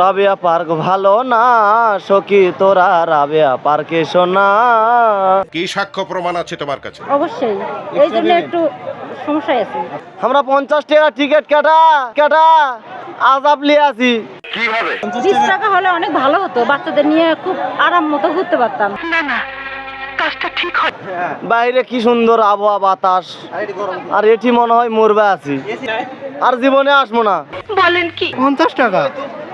Rabiya park ভালো না সখি তোরা রাবিয়া পার্কে শোনা। কি সাক্ষ্য প্রমাণ আছে তোমার কাছে? অবশ্যই। এই জন্য একটু সমস্যায় আছি। আমরা পঞ্চাশ টাকা টিকিট কাটা কাটা আজাব লিয়ে আছি। বিশ টাকা হলে অনেক ভালো হতো বাচ্চাদের নিয়ে খুব আরাম মতো ঘুরতে পারতাম। না না বাইরে কি সুন্দর আবহাওয়া বাতাস। আর এটি মনে হয় মরবে আছি। আর জীবনে আসব না। বলেন কি? পঞ্চাশ টাকা?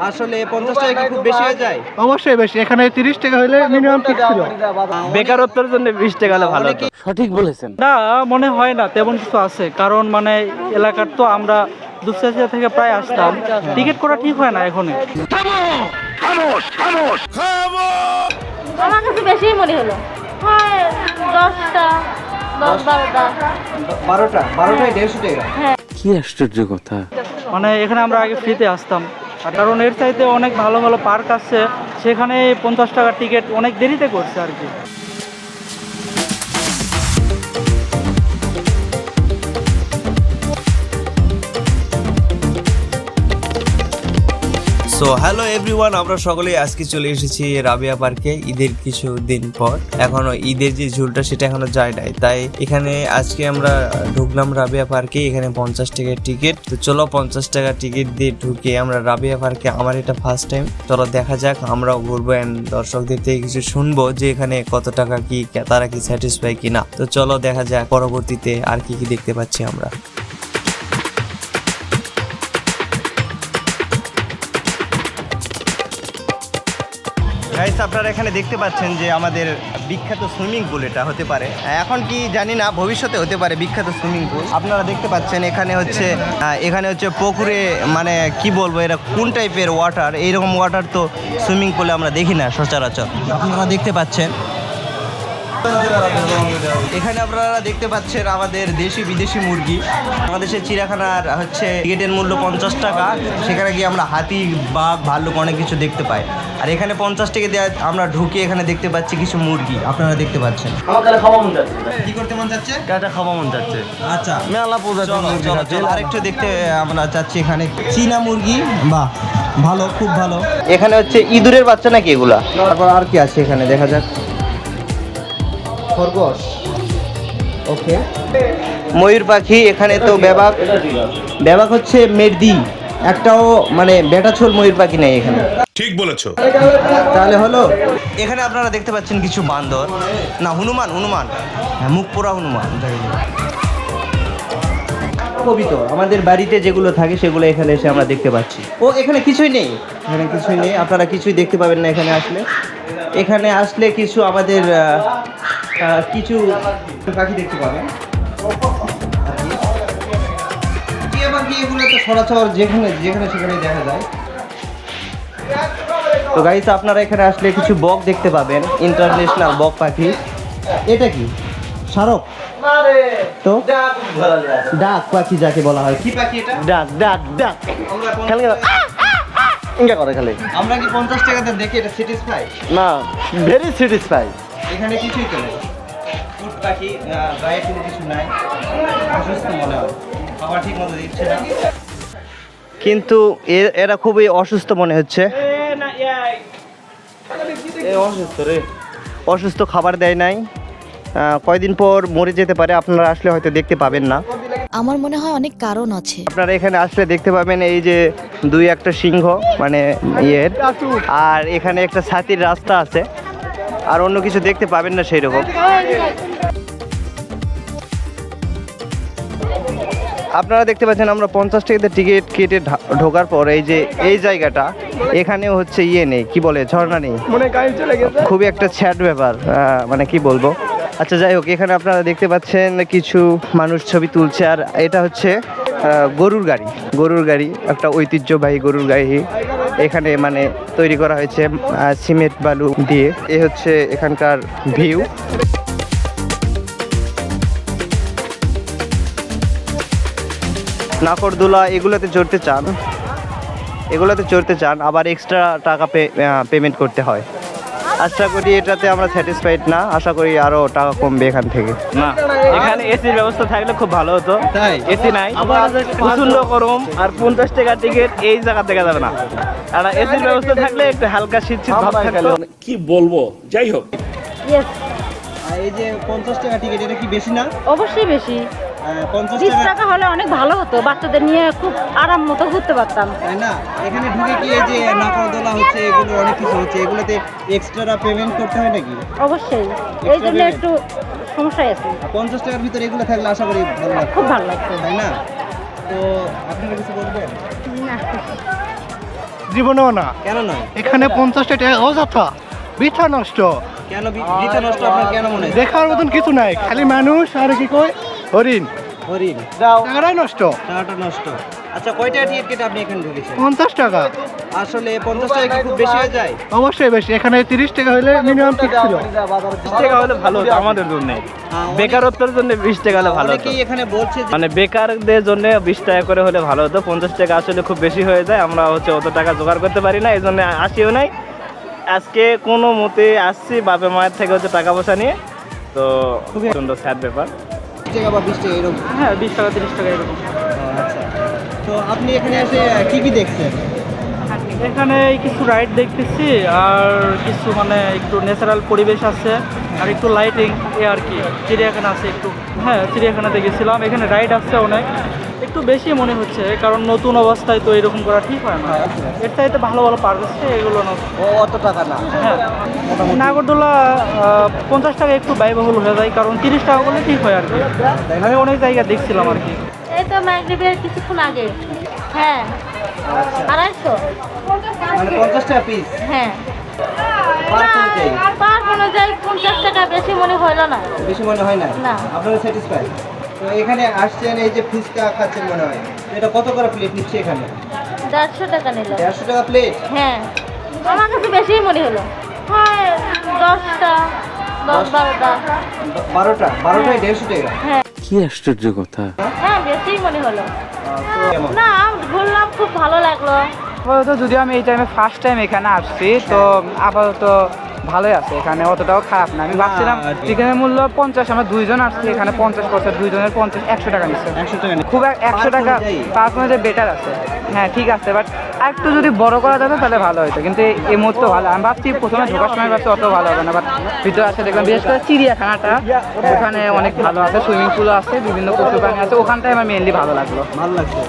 আসলে পঞ্চাশ টাকা কি খুব বেশি হয়ে যায়? অবশ্যই বেশি। এখানে তিরিশ টাকা হলে মিনিমাম ঠিক ছিল। বেকারত্বের জন্য বিশ টাকা হলে ভালো হতো। না মনে হয় না তেমন কিছু আছে। কারণ মানে এলাকার তো আমরা দুপচাচিয়া থেকে প্রায় আসতাম। টিকিট করা ঠিক হয় না এখনই। আমার কাছে বেশি মনে হলো। হয় দশটা দশ বারোটা। বারোটা? বারোটায় দেড়শো টাকা। মানে এখানে আমরা আগে ফ্রিতে আসতাম। কারণ এর চাইতে অনেক ভালো ভালো পার্ক আছে, সেখানে পঞ্চাশ টাকার টিকিট অনেক দেরিতে করছে আর কি। সো হ্যালো এভরিওয়ান আমরা সকলেই আজকে চলে এসেছি রাবিয়া পার্কে, ঈদের কিছু দিন পর। এখনও ঈদের যে ঝুলটা সেটা এখনও যায় নাই। তাই এখানে আজকে আমরা ঢুকলাম রাবিয়া পার্কে, এখানে পঞ্চাশ টাকার টিকিট তো চলো পঞ্চাশ টাকার টিকিট দিয়ে ঢুকে আমরা রাবিয়া পার্কে। আমার এটা ফার্স্ট টাইম চলো দেখা যাক, আমরাও ঘুরবো অ্যান্ড দর্শকদের থেকে কিছু শুনব যে এখানে কত টাকা কি তারা কি স্যাটিসফাই কিনা। তো চলো দেখা যাক, পরবর্তীতে আর কি কি দেখতে পাচ্ছি আমরা। গাইস আপনারা এখানে দেখতে পাচ্ছেন যে আমাদের বিখ্যাত সুইমিং পুল এটা হতে পারে। এখন কি জানি না, ভবিষ্যতে হতে পারে বিখ্যাত সুইমিং পুল। আপনারা দেখতে পাচ্ছেন এখানে হচ্ছে এখানে হচ্ছে পুকুরে মানে কি বলব, এরা কোন টাইপের ওয়াটার এইরকম ওয়াটার তো সুইমিং পুলে আমরা দেখি না সচরাচর। আপনারা দেখতে পাচ্ছেন এখানে আপনারা দেখতে পাচ্ছেন আমাদের দেশি বিদেশি মুরগি। বাংলাদেশের চিড়িয়াখানার হচ্ছে টিকিটের মূল্য পঞ্চাশ টাকা। সেখানে গিয়ে আমরা হাতি বাঘ ভাল্লুক অনেক কিছু দেখতে পাই। আর এখানে পঞ্চাশ টাকা দেওয়া আমরা ঢুকে এখানে দেখতে পাচ্ছি কিছু মুরগি। আপনারা দেখতে পাচ্ছেন। কি করতে মন যাচ্ছে? কাটা খাওয়া মন যাচ্ছে। আচ্ছা। মেলা আরেকটু দেখতে আমরা চাচ্ছি এখানে। চীনা মুরগি বাহ ভালো খুব ভালো। এখানে হচ্ছে ইঁদুরের বাচ্চা নাকি এগুলা? তারপর আর কি আছে এখানে? দেখা যাক। খরগোশ। ওকে ময়ূর পাখি এখানে তো ব্যাবাক ব্যাবাক হচ্ছে মেরদি। একটাও মানে বেটাছোল ময়ূর পাখি নেই এখানে। ঠিক বলেছ। তাহলে হলো এখানে আপনারা দেখতে পাচ্ছেন কিছু বান্দর। না হনুমান হনুমান। হ্যাঁ মুখ পোড়া হনুমান পবিত্র। আমাদের বাড়িতে যেগুলো থাকে সেগুলো এখানে এসে আমরা দেখতে পাচ্ছি। ও এখানে কিছুই নেই। এখানে কিছুই নেই। আপনারা কিছুই দেখতে পাবেন না এখানে আসলে। এখানে আসলে কিছু আমাদের কিছু পাখি দেখতে পাবেন। টিয়া পাখি এগুলো তো সরাসর যেখানে যেখানে সেখানে দেখা যায়। তো গাইস আপনারা এখানে আসলে কিছু বক দেখতে পাবেন ইন্টারন্যাশনাল বক পাখি। এটা কি? শারক তো? ডাক পাখি যাকে বলা হয়। কি পাখি এটা? ডাক ডাক ডাক। খালি ইঙ্গা করে খালি। আমরা কি পঞ্চাশ টাকাতে দেখি এটা স্যাটিসফাই না ভেরি স্যাটিসফাই এখানে কিছুই তো নেই উট পাখি গায়ে কোনো কিছু নাই। অসুস্থ মনে হয়। খাবার ঠিক মতো দিচ্ছে না। কিন্তু এ- এরা খুবই অসুস্থ মনে হচ্ছে। অসুস্থ রে। অসুস্থ খাবার দেয় নাই। কয়দিন পর মরে যেতে পারে আপনারা আসলে হয়তো দেখতে পাবেন না। আমার মনে হয় অনেক কারণ আছে। আপনারা এখানে আসলে দেখতে পাবেন এই যে দুই একটা সিংহ মানে ইয়ের। আর এখানে একটা ছাতির রাস্তা আছে। আর অন্য কিছু দেখতে পাবেন না সেই রকম আপনারা দেখতে পাচ্ছেন আমরা পঞ্চাশ টাকাতে টিকিট কেটে ঢোকার পর এই যে এই জায়গাটা এখানেও হচ্ছে ইয়ে নেই কি বলে ঝর্ণা নেই। খুবই একটা স্যাড ব্যাপার আহ, মানে কি বলব। আচ্ছা যাই হোক এখানে আপনারা দেখতে পাচ্ছেন কিছু মানুষ ছবি তুলছে আর এটা হচ্ছে গরুর গাড়ি। গরুর গাড়ি একটা ঐতিহ্যবাহী গরুর গাড়ি। এখানে মানে তৈরি করা হয়েছে সিমেন্ট, বালু দিয়ে। এ হচ্ছে এখানকার ভিউ। নাকরদোলা, এগুলোতে চড়তে চান। এগুলোতে চড়তে চান, আবার এক্সট্রা টাকা পেমেন্ট করতে হয়। আশা করি এটাতে আমরা স্যাটিসফাইড না। আশা করি আরও টাকা কমবে এখান থেকে। না এখানে এসির ব্যবস্থা থাকলে খুব ভালো হতো। তাই? এসি নাই। প্রচণ্ড গরম আর পঞ্চাশ টাকা টিকিট এই জায়গা দেখা যাবে না। আর এসির ব্যবস্থা থাকলে একটু হালকা শীত শীত ভাব থাকল কি বলব? যাই হোক। ইয়েস এই যে পঞ্চাশ টাকা টিকিট এটা কি বেশি না? অবশ্যই বেশি। বিশ টাকা হলে অনেক ভালো হতো। বাচ্চাদের নিয়ে খুব আরাম মতো ঘুরতে পারতাম। তাই না? এখানে ঢুকে কি এই যে নাকরদোলা হচ্ছে এগুলো অনেক কিছু হচ্ছে এগুলোতে এক্সট্রা পেমেন্ট করতে হয় নাকি? অবশ্যই। এই জন্য একটু সমস্যায় আছে। পঞ্চাশ টাকার ভিতরে এগুলো থাকলে আশা করি ভালো লাগতো। খুব ভালো লাগতো। তাই না? তো আপনারা কিছু বলবেন? জীবনেও না। কেন নয়? এখানে পঞ্চাশটা টাকা অযথা বৃথা নষ্ট। কেন বৃথা নষ্ট আপনার কেন মনে হয়? দেখার মতন কিছু নাই। খালি মানুষ আর কি কয়? হরিণ। হরিণ। টাকাটাই নষ্ট। টাকাটা নষ্ট। আচ্ছা কয় টাকা টিকিট কেটে আপনি এখানে ঢুকেছেন? পঞ্চাশ টাকা। আসলে পঞ্চাশ টাকা কি খুব বেশি হয়ে যায়? অবশ্যই বেশি। এখানে তিরিশ টাকা হলে মিনিমাম ঠিক ছিল বিশ টাকা। হলে ভালো হতো আমাদের জন্য। বেকারত্বের জন্য বিশ টাকা হলে ভালো হতো। এখানে বলছে মানে বেকারদের জন্য বিশ টাকা করে হলে ভালো হতো। পঞ্চাশ টাকা আসলে খুব বেশি হয়ে যায়। আমরা হচ্ছে অত টাকা জোগাড় করতে পারি না এই জন্য আসিও নাই। আজকে কোনো মতে আসছি বাপে মায়ের থেকে হচ্ছে টাকা পয়সা নিয়ে। তো খুবই সুন্দর স্যার ব্যাপার। টাকা বা বিশ টাকা এরকম? হ্যাঁ বিশ টাকা তিরিশ টাকা এরকম। আচ্ছা। তো আপনি এখানে এসে কি কি দেখছেন? এখানে কিছু রাইড দেখতেছি আর কিছু মানে একটু ন্যাচারাল পরিবেশ আছে। আর একটু লাইটিং এ আর কি। চিড়িয়াখানা আছে একটু। হ্যাঁ চিড়িয়াখানাতে গেছিলাম। এখানে রাইড আসছে অনেক একটু বেশি মনে হচ্ছে কারণ নতুন অবস্থায় তো এরকম করা ঠিক হয় না। এর চাইতে ভালো ভালো পার্ক আছে এগুলো না। অত টাকা না। হ্যাঁ। নাগরদোলা পঞ্চাশ টাকা একটু ব্যয়বহুল হয়ে যায় কারণ তিরিশ টাকা করলে ঠিক হয় আর কি। আমি অনেক জায়গা দেখছিলাম আর কি। এই তো কিছুক্ষণ আগে। হ্যাঁ। আড়াইশো। মানে পঞ্চাশ টাকা পিস হ্যাঁ। বেশি মনে হইল না বেশি মনে হয় না? না। আপনারা স্যাটিসফাই তো এখানে আসছেন এই যে ফুচকা খাচ্ছেন মনে হয়। এটা কত করে প্লেট নিচ্ছে এখানে? দেড়শো টাকা নিল। দেড়শো টাকা প্লেট হ্যাঁ। আমার কাছে বেশিই মনে হলো। হয় দশটা দশ বারোটা। বারোটা? বারোটায় দেড়শো টাকা? হ্যাঁ। হ্যাঁ বেশিই মনে হলো। না ঘুরলাম খুব ভালো লাগল। যদিও আমি এই টাইমে ফার্স্ট টাইম এখানে আসছি তো আপাতত ভালোই আছে এখানে অতটাও খারাপ না। আমি ভাবছিলাম চিকেনের মূল্য পঞ্চাশ আমরা দুইজন আসছি এখানে পঞ্চাশ পয়সা দুইজনের পঞ্চাশ একশো টাকা নিচ্ছে। একশো টাকা খুব একশো টাকা? পার্ক বেটার আছে। হ্যাঁ ঠিক আছে বাট একটু যদি বড় করা যেত তাহলে ভালো হতো কিন্তু এই- মুহূর্তে ভালো। আমি ভাবছি প্রথমে ঢোকার সময় ভাবছি অত ভালো হবে না বাট ভিতরে আছে দেখলাম বিশেষ করে চিড়িয়াখানাটা ওখানে অনেক ভালো আছে সুইমিং পুলও আছে বিভিন্ন পশু প্রাণী আছে ওখানটায় আমার মেনলি ভালো লাগল। ভালো লাগছে।